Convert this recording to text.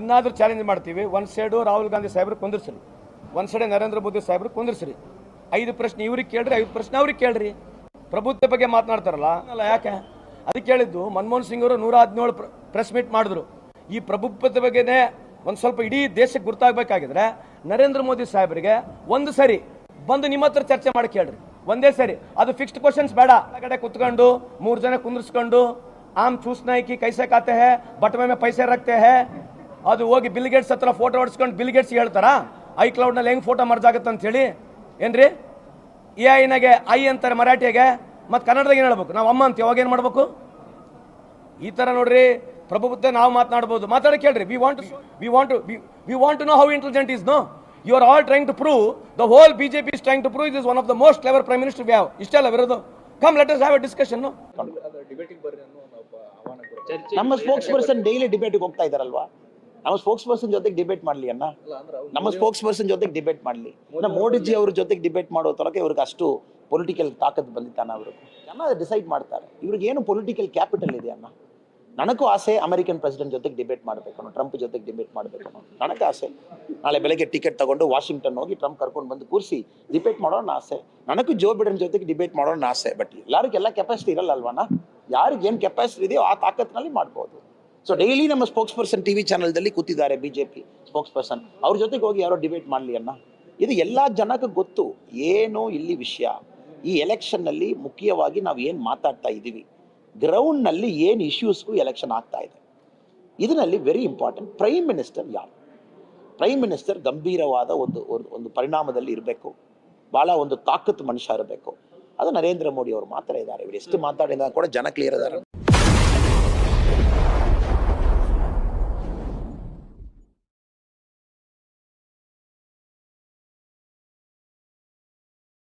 ಇನ್ನಾದ್ರೂ challenge ಮಾಡ್ತೀವಿ ಒಂದ್ side Rahul Gandhi ಸಾಹೇಬ್ರು ಕುಂದಿರ್ಸ್ರಿ. ಒಂದ್ ಸೈಡ್ ನರೇಂದ್ರ ಮೋದಿ ಸಾಹೇಬ್ರು ಕುಂದಿರ್ಸ್ರಿ. ಐದು ಪ್ರಶ್ನೆ ಇವ್ರಿಗೆ ಕೇಳ್ರಿ, ಐದು ಪ್ರಶ್ನೆ ಅವ್ರಿಗೆ ಕೇಳ್ರಿ. ಪ್ರಭುತ್ವ ಬಗ್ಗೆ ಮಾತನಾಡ್ತಾರಲ್ಲ ಅಲ್ಲ ಯಾಕೆ? ಅದಕ್ಕೆ ಕೇಳಿದ್ದು ಮನಮೋಹನ್ ಸಿಂಗ್ ಅವರು ನೂರ ಹದಿನೇಳು ಪ್ರೆಸ್ ಮೀಟ್ ಮಾಡಿದ್ರು. ಈ ಪ್ರಭುತ್ವದ ಬಗ್ಗೆನೇ ಒಂದ್ ಸ್ವಲ್ಪ ಇಡೀ ದೇಶಕ್ಕೆ ಗುರ್ತಾಗಬೇಕಾಗಿದ್ರೆ, ನರೇಂದ್ರ ಮೋದಿ ಸಾಹೇಬರಿಗೆ ಒಂದು ಸರಿ ಬಂದು ನಿಮ್ಮ ಹತ್ರ ಚರ್ಚೆ ಮಾಡಿ ಕೇಳ್ರಿ. ಒಂದೇ ಸರಿ. ಅದು ಫಿಕ್ಸ್ಡ್ ಕ್ವಶನ್ಸ್ ಬೇಡ. ಕಡೆ ಕುತ್ಕೊಂಡು, ಮೂರ್ ಜನ ಕುಂದಿರ್ಸ್ಕೊಂಡು, ಆಮ್ ಚೂಸ್ನಾಯ್ಕಿ ಕೈಸೆ ಕಾತೆ ಹೇ ಬಟ್ಮೆ ಮೇ ಪೈಸೆ ರಕ್ತೆ ಹೇ ಅದು ಹೋಗಿ ಬಿಲ್ ಗೇಟ್ಸ್ ಹತ್ರ ಫೋಟೋ ಹೊಡ್ಸ್ಕೊಂಡು ಬಿಲ್ ಗೇಟ್ಸ್ ಹೇಳ್ತಾರ? ಐ ಕ್ಲೌಡ್ನಲ್ಲಿ ಹೆಂಗ್ ಫೋಟೋ ಮರ್ಜ್ ಆಗುತ್ತೆ ಅಂತ ಹೇಳಿ? ಏನ್ರಿ? ಎ ಐನಾಗೆ ಐ ಅಂತಾರೆ ಮರಾಠಿಯಾಗೆ ಮತ್ತೆ ಕನ್ನಡದಾಗ ಏನು ಹೇಳ್ಬೇಕು? ನಾವು ಅಮ್ಮ ಅಂತೀವಿ ಅವಾಗ ಏನು ಮಾಡ್ಬೇಕು? ಈ ತರ ನೋಡ್ರಿ ಪ್ರಭುತ್ವ ನಾವು ಮಾತನಾಡ್ಬೋದು. ಮಾತಾಡಿ ಹೇಳ್ರಿ we want we want we want to know how intelligent is no you are all trying to prove the whole BJP is trying to prove is one of the most clever prime minister we have ಇಷ್ಟೆಲ್ಲ ವಿರೋಧ come let us have a discussion ನಮ್ಮ spokesperson daily ಡಿಬೇಟ್ಗೆ ಹೋಗ್ತಾ ಇದಾರಲ್ವಾ? ನಮ್ಮ spokes person ಜೊತೆಗೆ debate ಮಾಡ್ಲಿ ಅಣ್ಣ. ನಮ್ಮ ಸ್ಪೋಕ್ಸ್ ಪರ್ಸನ್ ಜೊತೆಗೆ ಡಿಬೇಟ್ ಮಾಡ್ಲಿ. ಮೋಡಿಜಿ ಮೋದಿಜಿ ಅವ್ರ ಜೊತೆಗೆ ಡಿಬೇಟ್ ಮಾಡೋ ತರಕ ಇವ್ರಿಗೆ ಅಷ್ಟು ಪೊಲಿಟಿಕಲ್ ತಾಕತ್ ಬಂದಿತ್ತಾನ ಅವರು. ಜನ ಡಿಸೈಡ್ ಮಾಡ್ತಾರೆ. ಇವ್ರಿಗೆ ಏನು ಪೊಲಿಟಿಕಲ್ ಕ್ಯಾಪಿಟಲ್ ಇದೆ ಅಣ್ಣ? ನನಗೂ ಆಸೆ ಅಮೆರಿಕನ್ ಪ್ರೆಸಿಡೆಂಟ್ ಜೊತೆಗೆ ಡಿಬೇಟ್ ಮಾಡಬೇಕು ಟ್ರಂಪ್ ಜೊತೆಗೆ ಡಿಬೇಟ್ ಮಾಡಬೇಕು ನನಗೆ ಆಸೆ. ನಾಳೆ ಬೆಳಗ್ಗೆ ಟಿಕೆಟ್ ತಗೊಂಡು ವಾಷಿಂಗ್ಟನ್ ಹೋಗಿ ಟ್ರಂಪ್ ಕರ್ಕೊಂಡು ಬಂದು ಕೂರಿಸಿ ಡಿಬೇಟ್ ಮಾಡೋಣ ಆಸೆ. ನನಗೂ ಜೋ ಬಿಡನ್ ಜೊತೆಗೆ ಡಿಬೇಟ್ ಮಾಡೋಣ ಆಸೆ ಬಟ್ ಎಲ್ಲರಿಗೆಲ್ಲ ಕೆಪಾಸಿಟಿ ಇರಲ್ಲ ಅಲ್ವಾನ ಯಾರಿಗೇನು ಏನು ಕೆಪಾಸಿಟಿ ಇದೆಯೋ ಆ ತಾಕತ್ನಲ್ಲಿ ಮಾಡ್ಬೋದು. ಸೊ ಡೈಲಿ ನಮ್ಮ ಸ್ಪೋಕ್ಸ್ ಪರ್ಸನ್ ಟಿವಿ ಚಾನಲ್ದಲ್ಲಿ ಕೂತಿದ್ದಾರೆ ಬಿಜೆಪಿ ಸ್ಪೋಕ್ಸ್ ಪರ್ಸನ್ ಅವ್ರ ಜೊತೆಗೆ ಹೋಗಿ ಯಾರೋ ಡಿಬೇಟ್ ಮಾಡಲಿ ಅನ್ನ ಇದು ಎಲ್ಲ ಜನಕ್ಕೆ ಗೊತ್ತು. ಏನು ಇಲ್ಲಿ ವಿಷಯ. ಈ ಎಲೆಕ್ಷನ್ನಲ್ಲಿ ಮುಖ್ಯವಾಗಿ ನಾವು ಏನು ಮಾತಾಡ್ತಾ ಇದ್ದೀವಿ ಗ್ರೌಂಡ್ನಲ್ಲಿ ಏನು ಇಶ್ಯೂಸ್ಗೂ ಎಲೆಕ್ಷನ್ ಆಗ್ತಾ ಇದೆ. ಇದರಲ್ಲಿ ವೆರಿ ಇಂಪಾರ್ಟೆಂಟ್ ಪ್ರೈಮ್ ಮಿನಿಸ್ಟರ್ ಯಾರು? ಪ್ರೈಮ್ ಮಿನಿಸ್ಟರ್ ಗಂಭೀರವಾದ ಒಂದು, ಒಂದು- ಪರಿಣಾಮದಲ್ಲಿ ಇರಬೇಕು. ಭಾಳ ಒಂದು ತಾಕತ್ತು ಮನುಷ್ಯ ಇರಬೇಕು. ಅದು ನರೇಂದ್ರ ಮೋದಿ ಅವರು ಮಾತ್ರ ಇದ್ದಾರೆ. ಇವರು ಎಷ್ಟು ಮಾತಾಡಿದ ಕೂಡ ಜನ ಕ್ಲಿಯರ್ ಇದ್ದಾರೆ